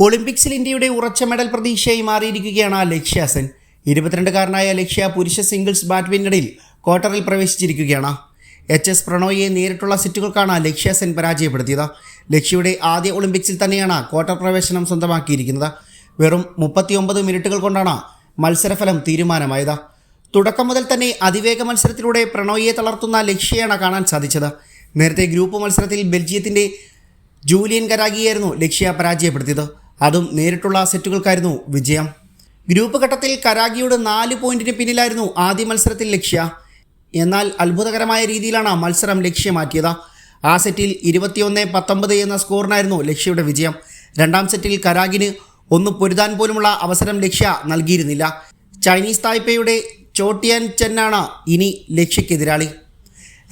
ഒളിമ്പിക്സിൽ ഇന്ത്യയുടെ ഉറച്ച മെഡൽ പ്രതീക്ഷയായി മാറിയിരിക്കുകയാണ് ലക്ഷ്യ സെൻ. ഇരുപത്തിരണ്ടുകാരനായ ലക്ഷ്യ പുരുഷ സിംഗിൾസ് ബാഡ്മിന്റണിൽ ക്വാർട്ടറിൽ പ്രവേശിച്ചിരിക്കുകയാണ്. എച്ച് എസ് പ്രണോയെ നേരിട്ടുള്ള സെറ്റുകൾക്കാണ് ലക്ഷ്യ സെൻ പരാജയപ്പെടുത്തിയത്. ലക്ഷ്യയുടെ ആദ്യ ഒളിമ്പിക്സിൽ തന്നെയാണ് ക്വാർട്ടർ പ്രവേശനം സ്വന്തമാക്കിയിരിക്കുന്നത്. വെറും മുപ്പത്തിയൊമ്പത് മിനിറ്റുകൾ കൊണ്ടാണ് മത്സരഫലം തീരുമാനമായത്. തുടക്കം മുതൽ തന്നെ അതിവേഗ മത്സരത്തിലൂടെ പ്രണോയിയെ തളർത്തുന്ന ലക്ഷ്യയാണ് കാണാൻ സാധിച്ചത്. നേരത്തെ ഗ്രൂപ്പ് മത്സരത്തിൽ ബെൽജിയത്തിന്റെ ജൂലിയൻ കരാഗിയായിരുന്നു ലക്ഷ്യ പരാജയപ്പെടുത്തിയത്. അതും നേരിട്ടുള്ള സെറ്റുകൾക്കായിരുന്നു വിജയം. ഗ്രൂപ്പ് ഘട്ടത്തിൽ കരാഗിയുടെ നാല് പോയിന്റിന് പിന്നിലായിരുന്നു ആദ്യ മത്സരത്തിൽ ലക്ഷ്യ. എന്നാൽ അത്ഭുതകരമായ രീതിയിലാണ് മത്സരം ലക്ഷ്യമാക്കിയത് ആ സെറ്റിൽ ഇരുപത്തിയൊന്ന് പത്തൊമ്പത് എന്ന സ്കോറിനായിരുന്നു ലക്ഷ്യയുടെ വിജയം. രണ്ടാം സെറ്റിൽ കരാഗിന് ഒന്ന് പൊരുതാൻ പോലുമുള്ള അവസരം ലക്ഷ്യ നൽകിയിരുന്നില്ല. ചൈനീസ് തായ്പേയുടെ ചോട്ടിയാൻ ചെന്നാണ് ഇനി ലക്ഷ്യക്കെതിരാളി.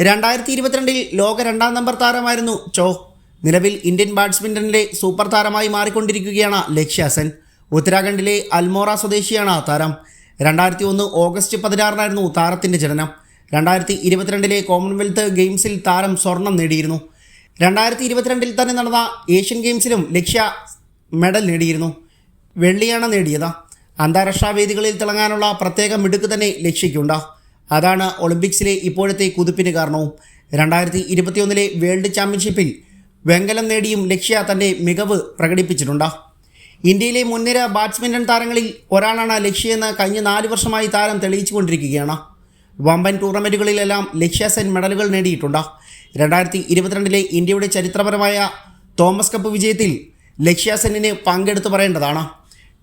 രണ്ടായിരത്തി ഇരുപത്തിരണ്ടിൽ ലോക രണ്ടാം നമ്പർ താരമായിരുന്നു ചോ നിലവിൽ ഇന്ത്യൻ ബാറ്റ്സ്മാനിലെ സൂപ്പർ താരമായി മാറിക്കൊണ്ടിരിക്കുകയാണ് ലക്ഷ്യ സെൻ. ഉത്തരാഖണ്ഡിലെ അൽമോറ സ്വദേശിയാണ് താരം. രണ്ടായിരത്തി ഒന്ന് ഓഗസ്റ്റ് പതിനാറിനായിരുന്നു താരത്തിന്റെ ജനനം. രണ്ടായിരത്തി ഇരുപത്തിരണ്ടിലെ കോമൺവെൽത്ത് ഗെയിംസിൽ താരം സ്വർണം നേടിയിരുന്നു. രണ്ടായിരത്തി ഇരുപത്തിരണ്ടിൽ തന്നെ നടന്ന ഏഷ്യൻ ഗെയിംസിലും ലക്ഷ്യ മെഡൽ നേടിയിരുന്നു. വെള്ളിയാണ് നേടിയത്. അന്താരാഷ്ട്ര വേദികളിൽ തിളങ്ങാനുള്ള പ്രത്യേക മിടുക്ക് തന്നെ ലക്ഷ്യയ്ക്കുണ്ട്. അതാണ് ഒളിമ്പിക്സിലെ ഇപ്പോഴത്തെ കുതിപ്പിന് കാരണവും. രണ്ടായിരത്തി ഇരുപത്തിയൊന്നിലെ വേൾഡ് ചാമ്പ്യൻഷിപ്പിൽ വെങ്കലം നേടിയും ലക്ഷ്യ തന്റെ മികവ് പ്രകടിപ്പിച്ചിട്ടുണ്ട്. ഇന്ത്യയിലെ മുൻനിര ബാറ്റ്സ്മിന്റൺ താരങ്ങളിൽ ഒരാളാണ് ലക്ഷ്യെന്ന് കഴിഞ്ഞ നാല് വർഷമായി താരം തെളിയിച്ചുകൊണ്ടിരിക്കുകയാണ്. വമ്പൻ ടൂർണമെന്റുകളിലെല്ലാം ലക്ഷ്യ സെൻ മെഡലുകൾ നേടിയിട്ടുണ്ട്. രണ്ടായിരത്തി ഇരുപത്തിരണ്ടിലെ ഇന്ത്യയുടെ ചരിത്രപരമായ തോമസ് കപ്പ് വിജയത്തിൽ ലക്ഷ്യ സെന്നിന് പങ്കെടുത്തു പറയേണ്ടതാണ്.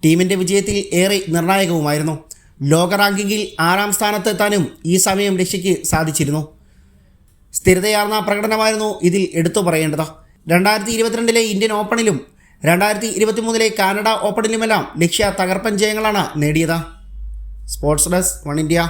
ടീമിന്റെ വിജയത്തിൽ ഏറെ നിർണായകവുമായിരുന്നു. ലോക റാങ്കിങ്ങിൽ ആറാം സ്ഥാനത്തെത്താനും ഈ സമയം ലക്ഷ്യയ്ക്ക് സാധിച്ചിരുന്നു. സ്ഥിരതയാർന്ന പ്രകടനമായിരുന്നു ഇതിൽ എടുത്തു പറയേണ്ടത്. രണ്ടായിരത്തി ഇരുപത്തിരണ്ടിലെ ഇന്ത്യൻ ഓപ്പണിലും രണ്ടായിരത്തി ഇരുപത്തിമൂന്നിലെ കാനഡ ഓപ്പണിലുമെല്ലാം ലക്ഷ്യ തകർപ്പൻ ജയങ്ങളാണ് നേടിയത്. Sports desk one India.